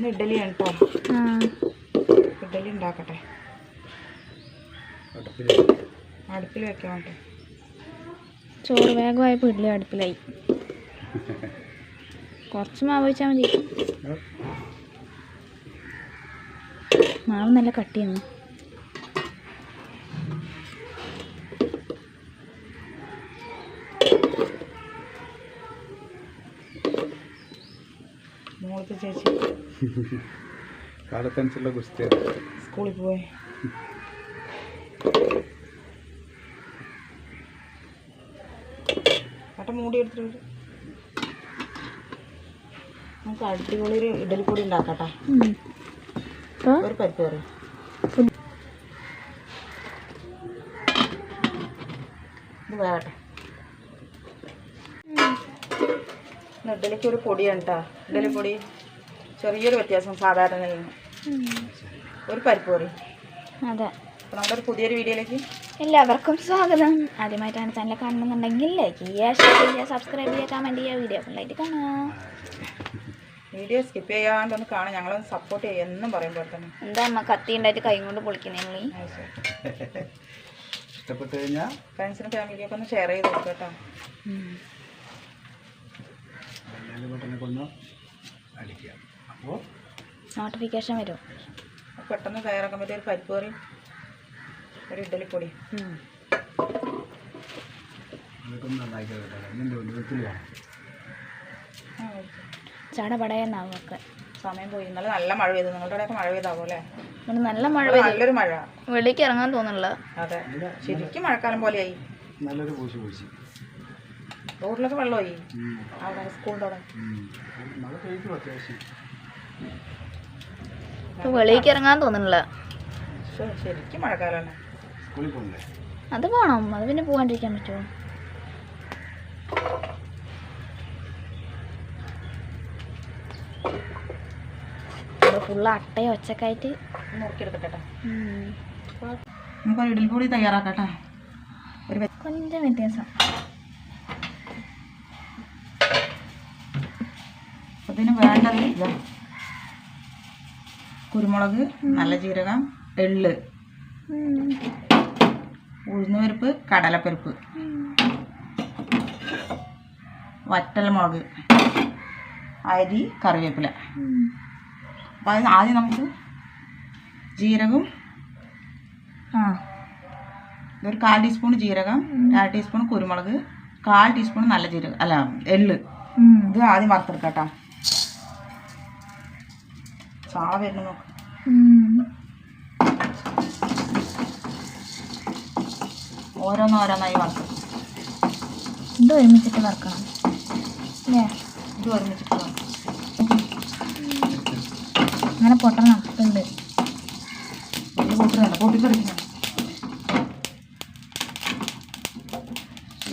ഇന്ന് ഇഡ്ഡലിയാണ് കേട്ടോ ഇഡ്ഡലി ഉണ്ടാക്കട്ടെ. അടുപ്പിൽ വെക്കാൻ കേട്ടോ. ചോറ് വേഗമായപ്പോൾ ഇഡ്ഡലി അടുപ്പിലായി. കുറച്ച് മാവ് വെച്ചാൽ മതി. മാവ് നല്ല കട്ടിയെന്ന് മോൾക്ക് ചേച്ചി കാലത്തനുസരിച്ചുള്ള ഗുസ്തി സ്കൂളിൽ പോയി. ഏട്ടൻ മൂടി എടുത്തിട്ട് നമുക്ക് അടിപൊളി ഒരു ഇഡലി കൂടി ഉണ്ടാക്കട്ടെ ഒരു പരിപ്പ് കറി. ഇത് വേകട്ടെ ഇഡലിക്ക് ഒരു പൊടിയാണ് കേട്ടോ ഇഡലി പൊടി. ചെറിയൊരു വ്യത്യാസം സാധാരണ ഒരു പരിപ്പ് കറി. അതെ. നമ്മുടെ ഒരു പുതിയൊരു വീഡിയോയിലേക്ക്. എല്ലാവർക്കും സ്വാഗതം. ആദ്യമായിട്ടാണ് ചാനൽ കാണുന്നുണ്ടെങ്കിൽ ലൈക്ക് ചെയ്യുക ഷെയർ ചെയ്യുക സബ്സ്ക്രൈബ് ചെയ്യുക കമന്റ് ചെയ്യുക. വീഡിയോ ഫുള്ളായിട്ട് കാണാം. വീഡിയോ സ്കിപ്പ് ചെയ്യാണ്ട് ഒന്ന് കാണാം. ഞങ്ങളൊന്ന് സപ്പോർട്ട് ചെയ്യുക. എന്നും പറയുമ്പോൾ തന്നെ. എന്താ അമ്മ കത്തി ഉണ്ടായിട്ട് കൈ കൊണ്ട് പൊളിക്കുന്നേ നിങ്ങൾ ഇഷ്ടപ്പെട്ട് കഴിഞ്ഞാൽ ഫ്രണ്ട്സിനും ഫാമിലിയൊക്കെ ഒന്ന് ഷെയർ ചെയ്ത് കൊടുക്കുക കേട്ടോ. ബട്ടനെ അടിക്കുക അപ്പോൾ നോട്ടിഫിക്കേഷൻ വരും. പെട്ടെന്ന് തയ്യാറാക്കാൻ പറ്റിയ ഒരു പരിപ്പ് കറി ഒരു ഇഡ്ഡലിപ്പൊടി ചട. ചടപടയെന്നാവും ഒക്കെ. സമയം പോയി. ഇന്നലെ നല്ല മഴ പെയ്തു. നിങ്ങളുടെ അവിടെയൊക്കെ മഴ പെയ്താവോ അല്ലേ? നല്ല മഴ പെയ്തു. നല്ലൊരു മഴ. വെളിക്ക് ഇറങ്ങാൻ തോന്നുന്നില്ല. അതെ. ശരിക്കും മഴക്കാലം പോലെയായി. നല്ലൊരു പൂശി പൂശി. റോഡിലൊക്കെ വെള്ളമായി. അവിടെ സ്കൂളിന്റെ അവിടെ മഴ പെയ്തു അത്യാവശ്യം. വെളിയിലേക്ക് ഇറങ്ങാൻ തോന്നുന്നില്ല. അത് പോണം. അത് പിന്നെ പോകാണ്ടിരിക്കാൻ പറ്റുമോ? ഒച്ചക്കായിട്ട് നമുക്ക് ഇഡലി പൊടി തയ്യാറാക്കട്ടെ. ഒരു വ്യത്യാസം. അതിന് വേണ്ടത് ഇതാണ് കുരുമുളക് നല്ല ജീരകം എള്ള്. ഉഴുന്ന ഉഴുന്നുപരിപ്പ് കടലപ്പരിപ്പ്. വറ്റൽമുളക് അരി കറിവേപ്പില. അപ്പോൾ അത് ആദ്യം നമുക്ക് ജീരകവും ആ ഒരു കാൽ ടീസ്പൂൺ ജീരകം കാൽ ടീസ്പൂൺ കുരുമുളക് കാൽ ടീസ്പൂൺ നല്ല ജീരകം അല്ല എള്ള്. ഇത് ആദ്യം വറുത്തെടുക്കട്ടോ ചാള വരുന്നു നോക്ക്. ഓരോന്നോരോന്നായി വറുത്തു. ഇത് ഒരുമിച്ചിട്ട് വറക്കണം. അല്ലേ ഇത് ഒരുമിച്ചിട്ട് വറുത്തു. അങ്ങനെ പൊട്ടണം. ഉണ്ട് പൊട്ടുന്നുണ്ട് കൂട്ടിക്കടിക്കുന്നു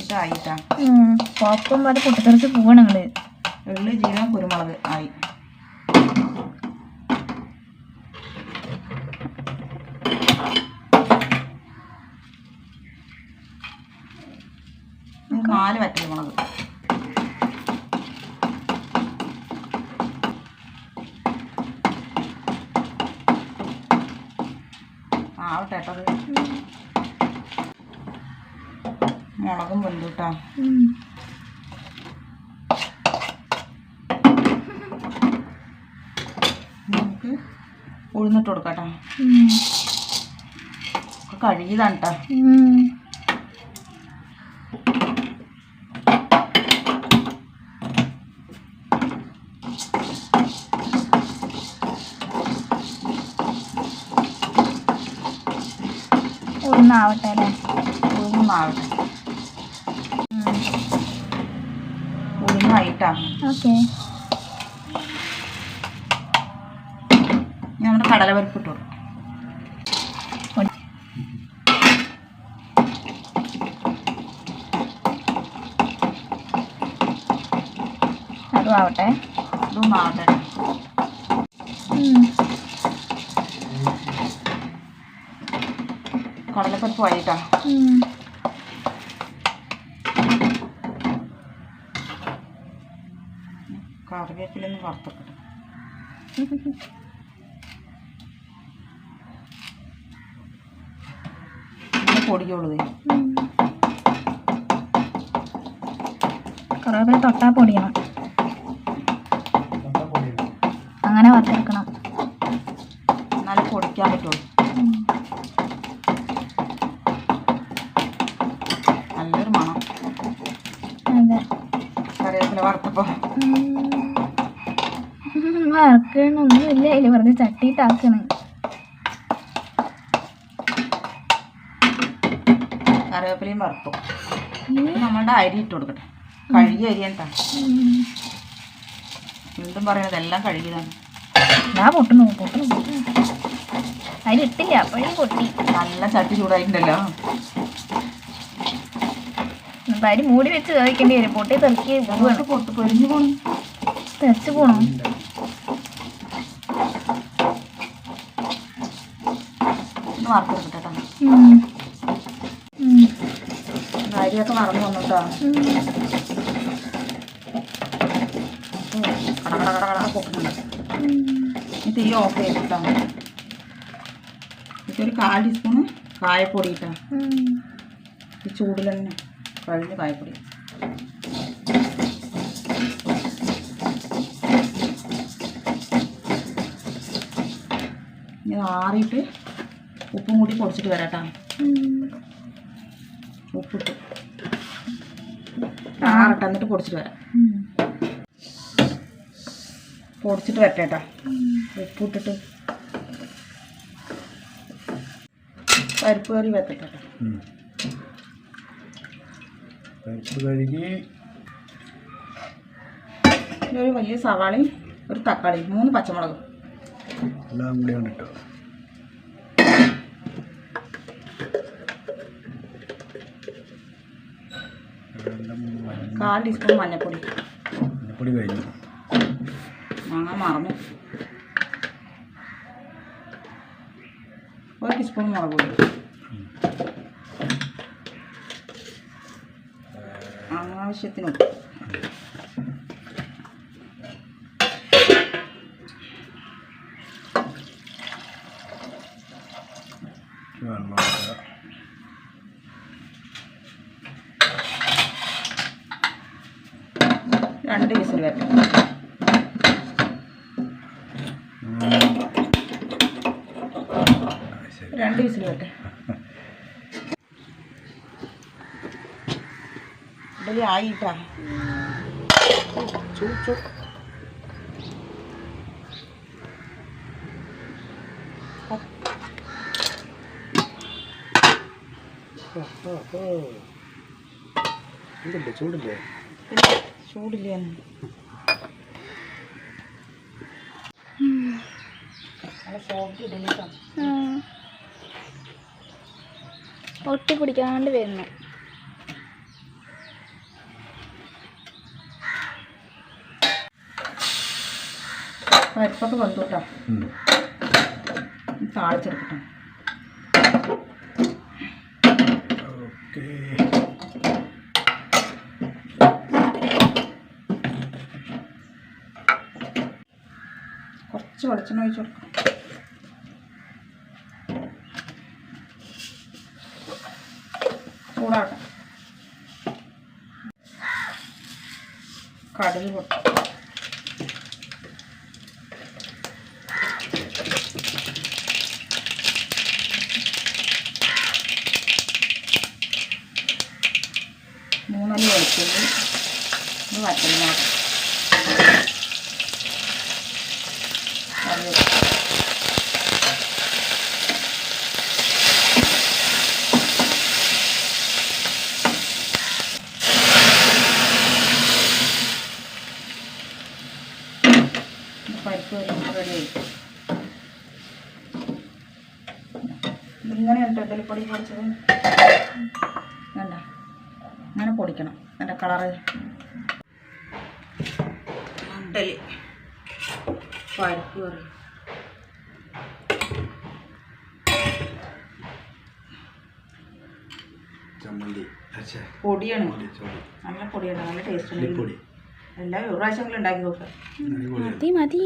ഇതായിട്ടാ പോപ്പം പോലെ പൊട്ടിത്തെറിച്ച് പോവാണ് നിങ്ങൾ എള്ള് ജീരകം കുരുമുളക് ആയി. നാല് വറ്റൽമുളക് ആവട്ടെ മുളകും പൊന്തൂട്ടാ. നമുക്ക് ഉഴുന്നിട്ട് കൊടുക്കാം കേട്ടോ കഴുകിയതാണ് കേട്ടോ ഒന്നാവട്ടെ അല്ലേ? ഉഴുന്നാവട്ടെ ഉഴുന്നായിട്ടാ ഓക്കെ. നമ്മുടെ കടലപരിപ്പ് ഇട്ടു. അതും ആവട്ടെ. അതും ഉം. കടലപ്പരിപ്പ് ആയിട്ടാ ഉം. കറിവേപ്പിലൊന്ന് വറുത്തിട്ട് പൊടിയുള്ളത് കറിവേപ്പില തൊട്ടാ പൊടിയണം. തൊട്ടാ പൊടിയാണ്. അങ്ങനെ വറുത്തെടുക്കണം. എന്നാലേ പൊടിക്കാൻ പറ്റുള്ളൂ. കറിവേപ്പില വറുത്തപ്പോൾ വറക്കണൊന്നുമില്ല. അതിൽ വെറുതെ ചട്ടിയിട്ടാക്കണ്. കറിവേപ്പിലയും വറുത്തു. നമ്മളുടെ അരി ഇട്ട് കൊടുക്കട്ടെ. കഴുകി അരിയണ്ട വീണ്ടും പറയണത് എല്ലാം കഴുകിയതാണ്. ഞാൻ പൊട്ടുന്നു പൊട്ടുന്നു പൊട്ടുന്നു അതിലിട്ടില്ല അപ്പോഴേ പൊട്ടി. നല്ല ചട്ടി ചൂടായിട്ടുണ്ടല്ലോ. അരി മൂടി വെച്ച് കഴിക്കേണ്ടി വരും. പൊട്ടി തെറിക്കി പൊരിഞ്ഞു പോണു. തെറിച്ച് പോണു. അരിയൊക്കെ മറന്നു തീ ഓഫ് ചെയ്തിട്ടോ. ഇതൊരു കാൽ ടീസ്പൂണ് കായപ്പൊടി ഇട്ടാ. ചൂടിൽ തന്നെ കഴിഞ്ഞ് കായപ്പൊടി. ഇനി ആറിയിട്ട് ഉപ്പും കൂടി പൊടിച്ചിട്ട് വരാട്ടോ. ഉപ്പിട്ട്. ആറട്ടെ എന്നിട്ട് പൊടിച്ചിട്ട് വരാം. പൊടിച്ചിട്ട് പൊടിച്ചിട്ട് കേട്ടോ ഉപ്പിട്ടിട്ട്. പരിപ്പ് കറി വരട്ടെ ഉം. പരിപ്പ് കഴുകി. ഒരു വലിയ സവാളയും ഒരു തക്കാളി മൂന്ന് പച്ചമുളക്. എല്ലാം കൂടി കണ്ടിട്ടോ എല്ലാം മഞ്ഞ- കാൽ ടീസ്പൂൺ മഞ്ഞൾപ്പൊടി. മഞ്ഞപ്പൊടി കഴിഞ്ഞു. മാങ്ങ മറന്നു. ഒരു ടീസ്പൂൺ മുളക് പൊടി ആവശ്യത്തിന് ഉപ്പ്. രണ്ട് വിസിൽ വരട്ടെ. രണ്ട് വിസിൽ വരട്ടെ. ഇഡലി ആയിട്ടാ. ചൂ ചൂ ചൂടില്ലേ. ഒട്ടി പിടിക്കാണ്ട് വരുന്നു. പരിപ്പൊക്കെ വന്നു കേട്ടോ. താളിച്ചെടുക്കട്ടെ കുറച്ച് വെളിച്ചെണ്ണ ഒഴിച്ചു കൊടുക്കാം. ചൂടാവട്ടെ കടുക് പൊട്ടും മൂന്നല്ലി വെളുത്തുള്ളി ഇത് വറ്റൽമുളക് കറിവേപ്പില പരിപ്പ് റെഡി ആയി ഇങ്ങനെ ഉണ്ട് ഇഡലിപ്പൊടി പൊടിച്ചത് വേണ്ട. അങ്ങനെ പൊടിക്കണം. എന്റെ കളറ്. ഇഡലി പരിപ്പ് കറി. ചമ്മന്തി. അച്ഛേ. പൊടിയാണ്. നല്ല പൊടിയാണ് നല്ല ടേസ്റ്റ് ഉണ്ട് എല്ലാം ഒരു പ്രാവശ്യമെങ്കിലും ഉണ്ടാക്കി നോക്കുക അടിപൊളിയാണ്. മതി മതി.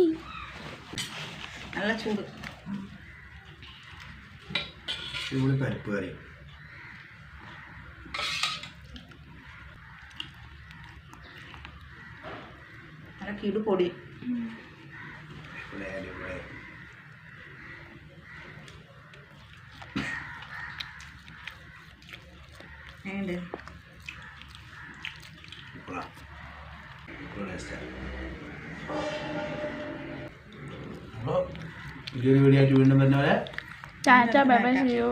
നല്ല ചൂട്. ഇവിടെ പരിപ്പ് കറി. നല്ല കിടു പൊടി. ഇവിടെ ഇവിടെ എങ്ങനെയുണ്ട് പുതിയൊരു വീഡിയോ ആയിട്ട് വീണ്ടും വരുന്നവരെ ചാച്ച ബൈ ബൈ ചെയ്യൂ